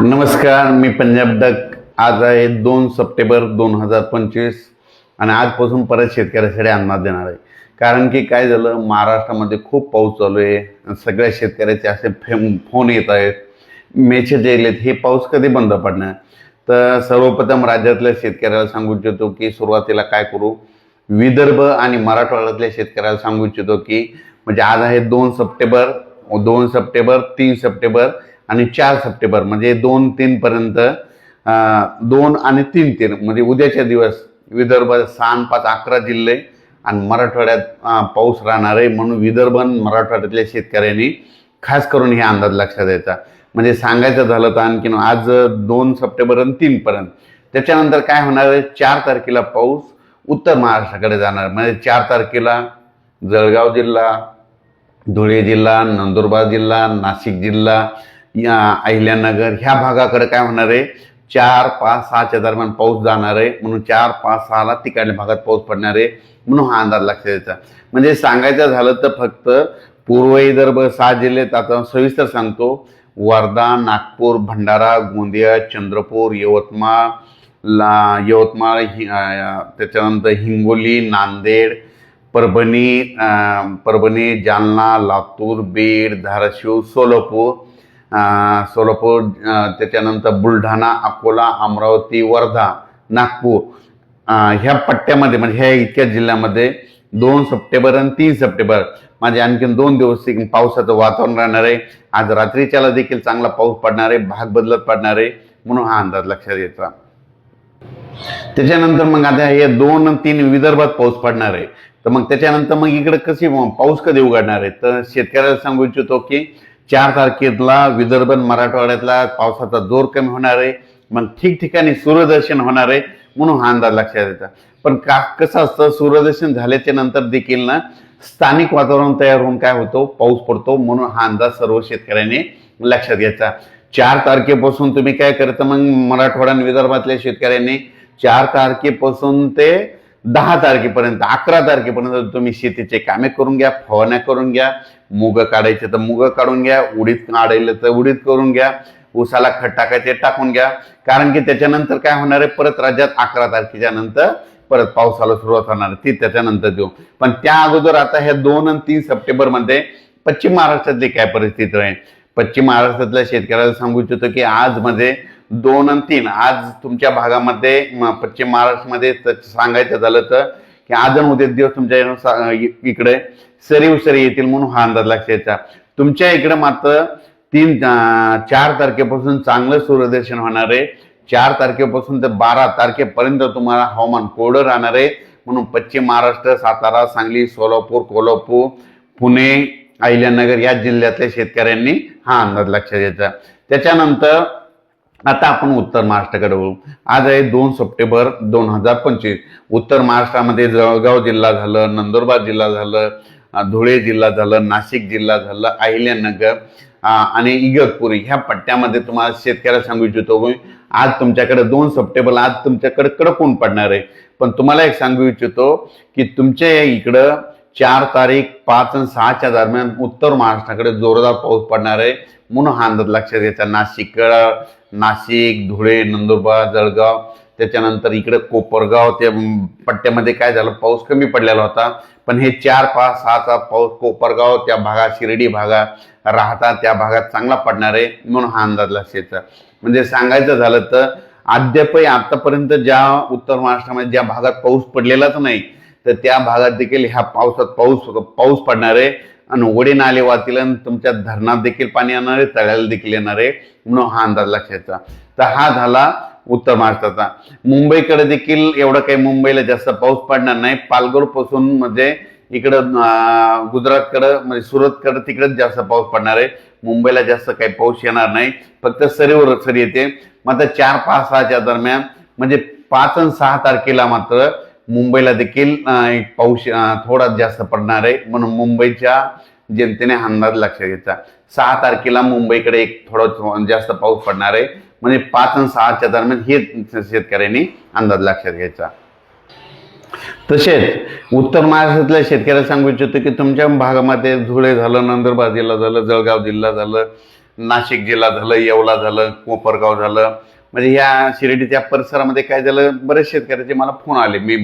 नमस्कार मी पंजाब डक. आज आहे दोन सप्टेंबर दोन हजार पंचवीस आणि आजपासून परत शेतकऱ्यासाठी अन्नात देणार आहे. कारण की काय झालं महाराष्ट्रामध्ये खूप पाऊस चालू आहे सगळ्या शेतकऱ्याचे असे फेम फोन येत आहेत. मेसेज येलेत हे पाऊस कधी बंद पडणार? तर सर्वप्रथम राज्यातल्या शेतकऱ्याला सांगू इच्छितो की सुरुवातीला काय करू? विदर्भ आणि मराठवाड्यातल्या शेतकऱ्याला सांगू इच्छितो की म्हणजे आज आहे दोन सप्टेंबर दोन सप्टेंबर तीन सप्टेंबर आणि चार सप्टेंबर म्हणजे दोन तीनपर्यंत दोन आणि तीन तीन म्हणजे उद्याच्या दिवस विदर्भात सहा पाच अकरा जिल्हे आणि मराठवाड्यात पाऊस राहणार आहे म्हणून विदर्भ आणि मराठवाड्यातल्या शेतकऱ्यांनी खास करून हे अंदाज लक्षात द्यायचा म्हणजे सांगायचं झालं तर आणखीन आज दोन सप्टेंबर आणि तीनपर्यंत त्याच्यानंतर काय होणार आहे? चार तारखेला पाऊस उत्तर महाराष्ट्राकडे जाणार. म्हणजे चार तारखेला जळगाव जिल्हा धुळे जिल्हा नंदुरबार जिल्हा नाशिक जिल्हा या अहिल्यानगर ह्या भागाकडे काय होणार आहे? चार पाच सहाच्या दरम्यान पाऊस जाणार आहे. म्हणून चार पाच सहाला तिकडल्या भागात पाऊस पडणार आहे. म्हणून हा अंदाज लक्षात द्यायचा म्हणजे सांगायचं झालं तर फक्त पूर्व विदर्भ सहा जिल्ह्यात आता सविस्तर सांगतो. वर्धा नागपूर भंडारा गोंदिया चंद्रपूर यवतमाळ ला यवतमाळ हि त्याच्यानंतर हिंगोली नांदेड परभणी परभणी जालना लातूर बीड धाराशिव सोलापूर सोलापूर त्याच्यानंतर बुलढाणा अकोला अमरावती वर्धा नागपूर ह्या पट्ट्यामध्ये म्हणजे ह्या इतक्या जिल्ह्यामध्ये दोन सप्टेंबर आणि तीन सप्टेंबर माझे आणखीन दोन दिवस एक पावसाचं वातावरण राहणार आहे. आज रात्रीच्याला देखील चांगला पाऊस पडणार आहे भाग बदलत पडणार आहे म्हणून हा अंदाज लक्षात घ्यायचा त्याच्यानंतर मग आता हे दोन आणि तीन विदर्भात पाऊस पडणार आहे. तर मग त्याच्यानंतर मग इकडे कशी पाऊस कधी उघडणार आहे? तर शेतकऱ्याला सांगू इच्छितो की चार तारखेला विदर्भ मराठवाड्यातला पावसाचा जोर कमी होणार आहे. मग ठिकठिकाणी सूर्यदर्शन होणार आहे म्हणून हा अंदाज लक्षात येतात पण का कसं असतं सूर्यदर्शन झाल्याच्यानंतर देखील ना स्थानिक वातावरण तयार होऊन काय होतो? पाऊस पडतो म्हणून हा अंदाज सर्व शेतकऱ्यांनी लक्षात घ्यायचा. चार तारखेपासून तुम्ही काय करता मग मराठवाडा आणि विदर्भातल्या शेतकऱ्यांनी? चार तारखेपासून ते दहा तारखेपर्यंत अकरा तारखेपर्यंत तुम्ही शेतीचे कामे करून घ्या फवारण्या करून घ्या मुग काढायचे तर मुग काढून घ्या उडीद काढायला तर उडीद करून घ्या उसाला खत टाकायचे टाकून घ्या. कारण की त्याच्यानंतर काय होणार आहे? परत राज्यात अकरा तारखेच्या नंतर परत पावसाला सुरुवात होणार ती त्याच्यानंतर देऊ. पण त्या अगोदर आता ह्या दोन आणि तीन सप्टेंबरमध्ये पश्चिम महाराष्ट्रातली काय परिस्थिती आहे? पश्चिम महाराष्ट्रातल्या शेतकऱ्याला सांगू इच्छितो की आज मध्ये दोन आणि तीन. आज तुमच्या भागामध्ये पश्चिम महाराष्ट्रामध्ये सांगायचं झालं तर की आज उद्या दिवस तुमच्या इकडं इकडे सरी उसरी येतील म्हणून हा अंदाज लक्षायचा. तुमच्या इकडे मात्र तीन चार तारखेपासून चांगलं सूर्यदर्शन होणार आहे. चार तारखेपासून ते बारा तारखेपर्यंत तुम्हाला हवामान कोरडं राहणार आहे. म्हणून पश्चिम महाराष्ट्र सातारा सांगली सोलापूर कोल्हापूर पुणे अहिल्यानगर या जिल्ह्यातल्या शेतकऱ्यांनी हा अंदाज लक्षात घ्यायचा. त्याच्यानंतर आता आपण उत्तर महाराष्ट्राकडे बघू आज आहे दोन सप्टेंबर दोन हजार पंचवीस. उत्तर महाराष्ट्रामध्ये जळगाव जिल्हा झालं नंदुरबार जिल्हा झालं धुळे जिल्हा झालं नाशिक जिल्हा झालं अहिल्यानगर आणि इगतपुरी ह्या पट्ट्यामध्ये तुम्हाला शेतकऱ्याला सांगू इच्छितो मी. आज तुमच्याकडे दोन सप्टेंबर आज तुमच्याकडे कडक ऊन पडणार आहे. पण तुम्हाला एक सांगू इच्छितो की तुमच्या इकडं चार तारीख पाच आणि सहाच्या दरम्यान उत्तर महाराष्ट्राकडे जोरदार पाऊस पडणार आहे. म्हणून हा अंदाज लक्षात घ्यायचा. नाशिक नाशिक धुळे नंदुरबार जळगाव त्याच्यानंतर इकडे कोपरगाव त्या पट्ट्यामध्ये काय झालं? पाऊस कमी पडलेला होता. पण हे चार पाच सहाचा पाऊस कोपरगाव त्या भागात शिर्डी भागात राहता त्या भागात चांगला पडणार आहे म्हणून हा अंदाज लक्षात म्हणजे सांगायचं झालं तर अद्यापही आतापर्यंत ज्या उत्तर महाराष्ट्रामध्ये ज्या भागात पाऊस पडलेलाच नाही तर त्या भागात देखील ह्या पावसात पाऊस पाऊस पडणार आहे. आणि उघडे नाले वाहतील आणि तुमच्या धरणात देखील पाणी येणार आहे तळ्याला देखील येणार आहे म्हणून हा अंदाज लक्षात तर हा झाला उत्तर महाराष्ट्राचा. मुंबईकडे देखील एवढं काही मुंबईला जास्त पाऊस पडणार नाही. पालघरपासून म्हणजे इकडं गुजरातकडं म्हणजे सुरतकडं तिकडंच जास्त पाऊस पडणार आहे. मुंबईला जास्त काही पाऊस येणार नाही. फक्त सरीवर सरी येते. मात्र चार पाच सहाच्या दरम्यान म्हणजे पाच आणि सहा तारखेला मात्र मुंबईला देखील एक पाऊस थोडा जास्त पडणार आहे. म्हणून मुंबईच्या जनतेने हा अंदाज लक्षात घ्यायचा. सहा तारखेला मुंबईकडे एक थोडा जास्त पाऊस पडणार आहे. म्हणजे पाच आणि सहाच्या दरम्यान हे शेतकऱ्यांनी अंदाज लक्षात घ्यायचा. तसेच उत्तर महाराष्ट्रातल्या शेतकऱ्याला सांगू इच्छितो की तुमच्या भागामध्ये धुळे झालं नंदुरबार जिल्हा झालं जळगाव जिल्हा झालं नाशिक जिल्हा झालं येवला झालं कोपरगाव झालं म्हणजे या शिर्डीच्या परिसरामध्ये काय झालं बरेच शेतकऱ्याचे मला फोन आले. मी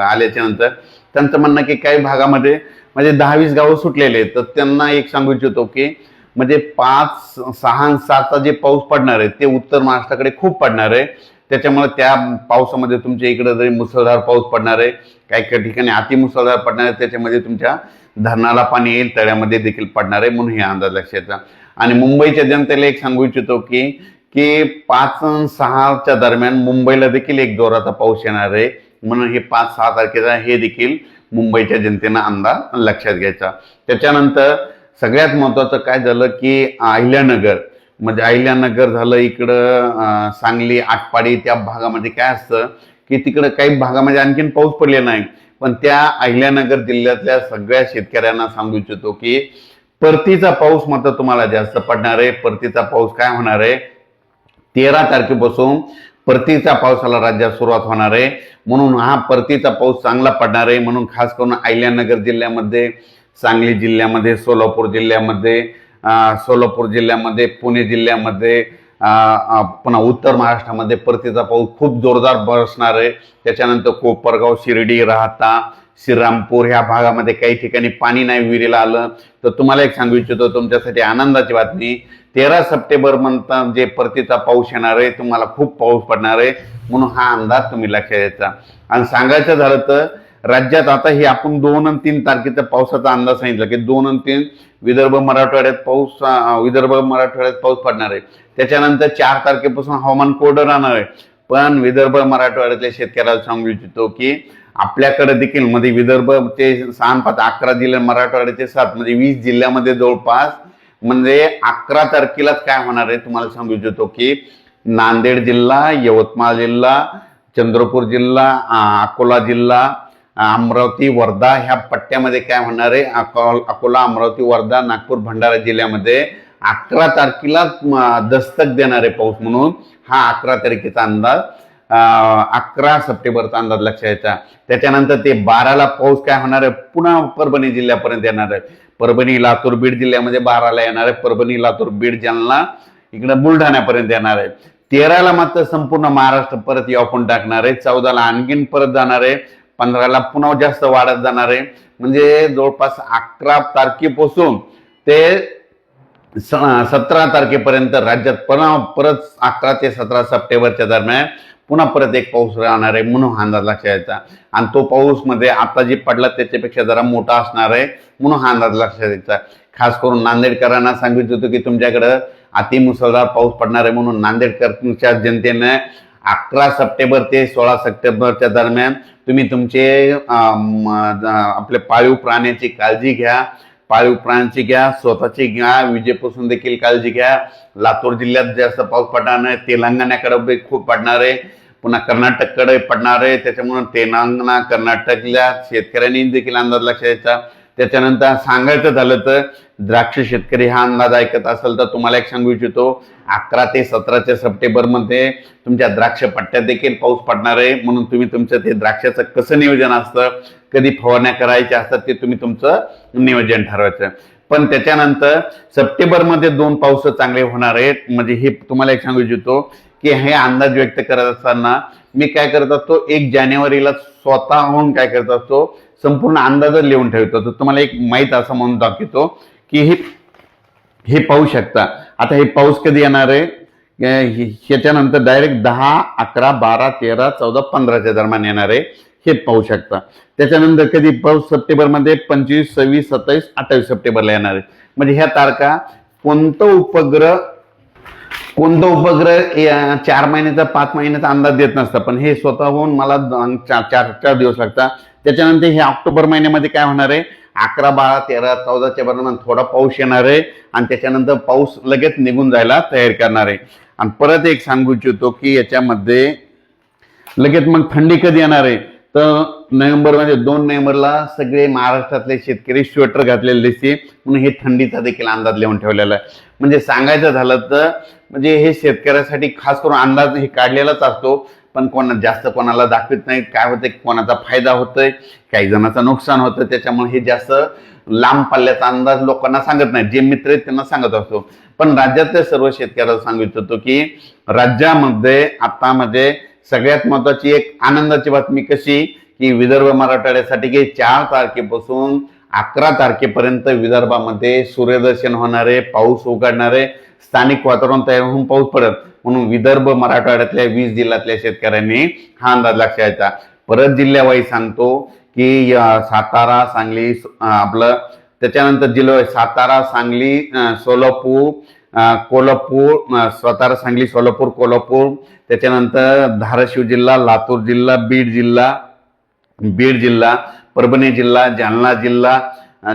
आल्याच्यानंतर. त्यांचं म्हणणं की काही भागामध्ये म्हणजे दहा वीस गावं सुटलेले आहेत. तर त्यांना एक सांगू इच्छितो की म्हणजे पाच सहा सातचा जे पाऊस पडणार आहे ते उत्तर महाराष्ट्राकडे खूप पडणार आहे. त्याच्यामुळे त्या पावसामध्ये तुमच्या इकडे जरी मुसळधार पाऊस पडणार आहे काही काही ठिकाणी अतिमुसळधार पडणार आहे त्याच्यामध्ये तुमच्या धरणाला पाणी येईल तळ्यामध्ये देखील पडणार आहे म्हणून हे अंदाज लक्षात आणि मुंबईच्या जनतेला एक सांगू इच्छितो की की पाच सहाच्या दरम्यान मुंबईला देखील एक जोराचा पाऊस येणार आहे. म्हणून हे पाच सहा तारखेचा हे देखील मुंबईच्या जनतेनं अंदाज लक्षात घ्यायचा. त्याच्यानंतर सगळ्यात महत्वाचं काय झालं की अहिल्यानगर म्हणजे अहिल्यानगर झालं इकडं सांगली आटपाडी त्या भागामध्ये काय असतं की तिकडं काही भागामध्ये आणखीन पाऊस पडलेला नाही. पण त्या अहिल्यानगर जिल्ह्यातल्या सगळ्या शेतकऱ्यांना सांगू इच्छितो की परतीचा पाऊस मात्र तुम्हाला जास्त पडणार आहे. परतीचा पाऊस काय होणार आहे? तेरा तारखेपासून परतीचा पावसाला राज्यात सुरुवात होणार आहे. म्हणून हा परतीचा पाऊस चांगला पडणार आहे. म्हणून खास करून अहिल्यानगर जिल्ह्यामध्ये सांगली जिल्ह्यामध्ये सोलापूर जिल्ह्यामध्ये सोलापूर जिल्ह्यामध्ये पुणे जिल्ह्यामध्ये पुन्हा उत्तर महाराष्ट्रामध्ये परतीचा पाऊस खूप जोरदार बसणार आहे. त्याच्यानंतर कोपरगाव शिर्डी राहता श्रीरामपूर ह्या भागामध्ये काही ठिकाणी पाणी नाही विहिरीला आलं. तर तुम्हाला एक सांगू इच्छितो तुमच्यासाठी आनंदाची बातमी तेरा सप्टेंबर म्हणता जे परतीचा पाऊस येणार आहे तुम्हाला खूप पाऊस पडणार आहे म्हणून हा अंदाज तुम्ही लक्षात घ्यायचा. आणि सांगायचं झालं तर राज्यात आता हे आपण दोन आणि तीन तारखेचा पावसाचा अंदाज सांगितला की दोन आणि तीन विदर्भ मराठवाड्यात पाऊस विदर्भ मराठवाड्यात पाऊस पडणार आहे. त्याच्यानंतर चार तारखेपासून हवामान कोरडं राहणार आहे. पण विदर्भ मराठवाड्यातल्या शेतकऱ्याला सांगू इच्छितो की आपल्याकडे देखील मध्ये विदर्भ ते सहा पाच अकरा जिल्हे मराठवाड्याचे सात म्हणजे वीस जिल्ह्यामध्ये जवळपास म्हणजे अकरा तारखेलाच काय होणार आहे तुम्हाला सांगू इच्छितो की नांदेड जिल्हा यवतमाळ जिल्हा चंद्रपूर जिल्हा अकोला जिल्हा अमरावती वर्धा ह्या पट्ट्यामध्ये काय होणार आहे? अकोल अकोला अमरावती वर्धा नागपूर भंडारा जिल्ह्यामध्ये अकरा तारखेला दस्तक देणार आहे पाऊस म्हणून. हा अकरा तारखेचा अंदाज. अकरा सप्टेंबरचा अंदाज लक्षात यायचा त्याच्यानंतर ते बाराला पाऊस काय होणार आहे? पुन्हा परभणी जिल्ह्यापर्यंत येणार आहे. परभणी लातूर बीड जिल्ह्यामध्ये बाराला येणार आहे. परभणी लातूर बीड जालना इकडे बुलढाण्यापर्यंत येणार आहे. तेराला मात्र संपूर्ण महाराष्ट्र परत यापून टाकणार आहे. चौदाला आणखीन परत जाणार आहे. पंधराला पुन्हा जास्त वाढत जाणार आहे. म्हणजे जवळपास अकरा तारखेपासून ते सतरा तारखेपर्यंत राज्यात पुन्हा परत अकरा ते सतरा सप्टेंबरच्या दरम्यान पुन्हा परत एक पाऊस राहणार आहे म्हणून हा अंदाज लक्षात यायचा. आणि तो पाऊसमध्ये आता जे पडला त्याच्यापेक्षा जरा मोठा असणार आहे म्हणून हा अंदाज लक्षात यायचा. खास करून नांदेडकरांना सांगितलं होतं की तुमच्याकडं अतिमुसळधार पाऊस पडणार आहे म्हणून नांदेडकरच्या जनतेनं अकरा सप्टेंबर ते सोळा सप्टेंबरच्या दरम्यान तुम्ही तुमचे आपले पाळीव प्राण्याची काळजी घ्या. पाळीव प्राण्यांची घ्या स्वतःची घ्या विजेपासून देखील काळजी घ्या. लातूर जिल्ह्यात जास्त पाऊस पडणार नाही तेलंगणाकडे खूप पडणार आहे. पुन्हा कर्नाटककडे पडणार आहे. त्याच्यामुळे तेलंगणा कर्नाटकल्या शेतकऱ्यांनी देखील अंदाज लक्षात द्यायचा त्याच्यानंतर सांगायचं झालं तर द्राक्ष शेतकरी हा अंदाज ऐकत असेल तर तुम्हाला एक सांगू इच्छितो अकरा ते सतराच्या सप्टेंबरमध्ये तुमच्या द्राक्ष पट्ट्यात देखील पाऊस पडणार आहे. म्हणून तुम्ही तुमचं ते द्राक्षाचं कसं नियोजन असतं कधी फवारण्या करायच्या असतात ते तुम्ही तुमचं नियोजन ठरवायचं. पण त्याच्यानंतर सप्टेंबरमध्ये दोन पाऊस चांगले होणार आहेत. म्हणजे हे तुम्हाला एक सांगू इच्छितो की हे अंदाज व्यक्त करत असताना मी काय करत असतो एक जानेवारीला स्वतःहून काय करत असतो संपूर्ण अंदाजच लिहून ठेवतो. तर तुम्हाला एक माहीत असं म्हणून दाखवतो की हे हे पाहू शकता. आता हे पाऊस कधी येणार आहे? ह्याच्यानंतर डायरेक्ट दहा अकरा बारा तेरा चौदा पंधराच्या दरम्यान येणार आहे. हे पाहू शकता. त्याच्यानंतर कधी पाऊस सप्टेंबरमध्ये पंचवीस सव्वीस सत्तावीस अठ्ठावीस सप्टेंबरला येणार आहे. म्हणजे ह्या तारखा कोणतं उपग्रह कोणता उपग्रह या चार महिन्याचा पाच महिन्याचा अंदाज देत नसतं. पण हे स्वतःहून मला चार चार चार दिवस लागतात. त्याच्यानंतर हे ऑक्टोबर महिन्यामध्ये काय होणार आहे? अकरा बारा तेरा चौदाच्या दरम्यान थोडा पाऊस येणार आहे. आणि त्याच्यानंतर पाऊस लगेच निघून जायला तयार करणार आहे. आणि परत एक सांगू इच्छितो की याच्यामध्ये लगेच मग थंडी कधी येणार आहे? तर नोव्हेंबरमध्ये म्हणजे दोन नोव्हेंबरला सगळे महाराष्ट्रातले शेतकरी स्वेटर घातलेले दिसते म्हणून हे थंडीचा देखील अंदाज लिहून ठेवलेला आहे. म्हणजे सांगायचं झालं तर म्हणजे हे शेतकऱ्यासाठी खास करून अंदाज हे काढलेलाच असतो पण कोणा जास्त कोणाला दाखवत नाही. काय होतं कोणाचा फायदा होतोय काही जणांचं नुकसान होतं त्याच्यामुळे हे जास्त लांब पल्ल्याचा अंदाज लोकांना सांगत नाही. जे मित्र आहेत त्यांना सांगत असतो. पण राज्यातल्या सर्व शेतकऱ्याला सांगू इच्छितो की राज्यामध्ये आता म्हणजे सगळ्यात महत्वाची एक आनंदाची बातमी कशी की विदर्भ मराठवाड्यासाठी की चार तारखेपासून अकरा तारखेपर्यंत विदर्भामध्ये सूर्यदर्शन होणारे पाऊस उघडणारे स्थानिक वातावरण तयार होऊन पाऊस पडत. म्हणून विदर्भ मराठवाड्यातल्या वीस जिल्ह्यातल्या शेतकऱ्यांनी हा अंदाज लक्षात घ्यायचा. परत जिल्ह्यावाई सांगतो की सातारा सांगली आपलं त्याच्यानंतर जिल्हा सातारा सांगली सोलापूर कोल्हापूर सातारा सांगली सोलापूर कोल्हापूर त्याच्यानंतर धाराशिव जिल्हा लातूर जिल्हा बीड जिल्हा बीड जिल्हा परभणी जिल्हा जालना जिल्हा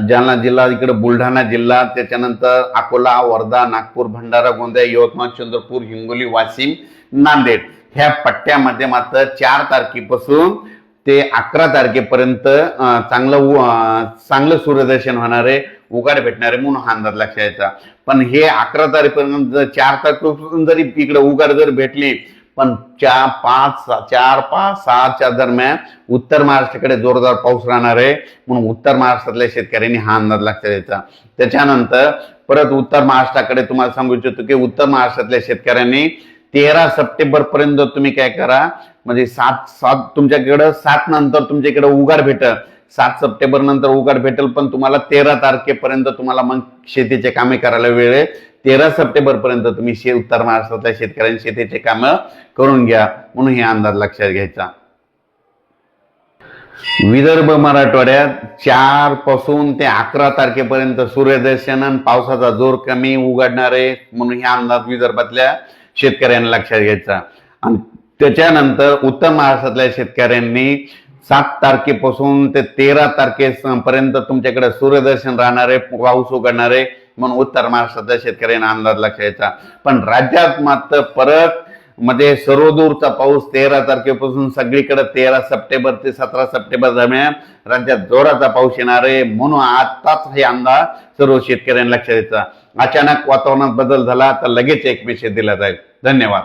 जालना जिल्हा इकडे बुलढाणा जिल्हा त्याच्यानंतर अकोला वर्धा नागपूर भंडारा गोंदिया यवतमाळ चंद्रपूर हिंगोली वाशिम नांदेड. ह्या पट्ट्यामध्ये मात्र चार तारखेपासून ते अकरा तारखेपर्यंत चांगलं उ- चांगलं सूर्यदर्शन होणारे उगाड आहे म्हणून हा अंदाज लक्षात यायचा पण हे अकरा तारखेपर्यंत जर चार तारखेपासून जरी इकडे उगाड जर भेटली पण चार पाच चार पाच सहाच्या दरम्यान उत्तर महाराष्ट्राकडे जोरदार पाऊस राहणार आहे. म्हणून उत्तर महाराष्ट्रातल्या शेतकऱ्यांनी हा अंदाज लक्षात द्यायचा त्याच्यानंतर परत उत्तर महाराष्ट्राकडे तुम्हाला सांगू इच्छितो की उत्तर महाराष्ट्रातल्या शेतकऱ्यांनी तेरा सप्टेंबर पर्यंत तुम्ही काय करा म्हणजे सात सात तुमच्याकडं सात नंतर तुमच्याकडे उगार भेटल. सात सप्टेंबर नंतर उगार भेटेल पण तुम्हाला तेरा तारखेपर्यंत तुम्हाला मग शेतीचे कामे करायला वेळ आहे. तेरा सप्टेंबर पर्यंत तुम्ही शे उत्तर महाराष्ट्रातल्या शेतकऱ्यांनी शेतीचे कामं करून घ्या म्हणून हे अंदाज लक्षात घ्यायचा. विदर्भ मराठवाड्यात चारपासून ते अकरा तारखेपर्यंत सूर्यदर्शन आणि पावसाचा जोर कमी उघडणार आहे म्हणून हे अंदाज विदर्भातल्या शेतकऱ्यांना लक्षात घ्यायचा. आणि त्याच्यानंतर उत्तर महाराष्ट्रातल्या शेतकऱ्यांनी सात तारखेपासून ते तेरा तारखेपर्यंत तुमच्याकडे सूर्यदर्शन राहणारे पाऊस उघडणारे म्हणून उत्तर महाराष्ट्रातल्या शेतकऱ्यांना अंदाज लक्ष यायचा. पण राज्यात मात्र परत मध्ये सर्वदूरचा पाऊस तेरा तारखेपासून सगळीकडे तेरा सप्टेंबर ते सतरा सप्टेंबर दरम्यान राज्यात जोराचा पाऊस येणार आहे म्हणून आताच हे अंदाज सर्व शेतकऱ्यांना लक्षात द्यायचा अचानक वातावरणात बदल झाला तर लगेच एक मेसेज दिला जाईल. धन्यवाद.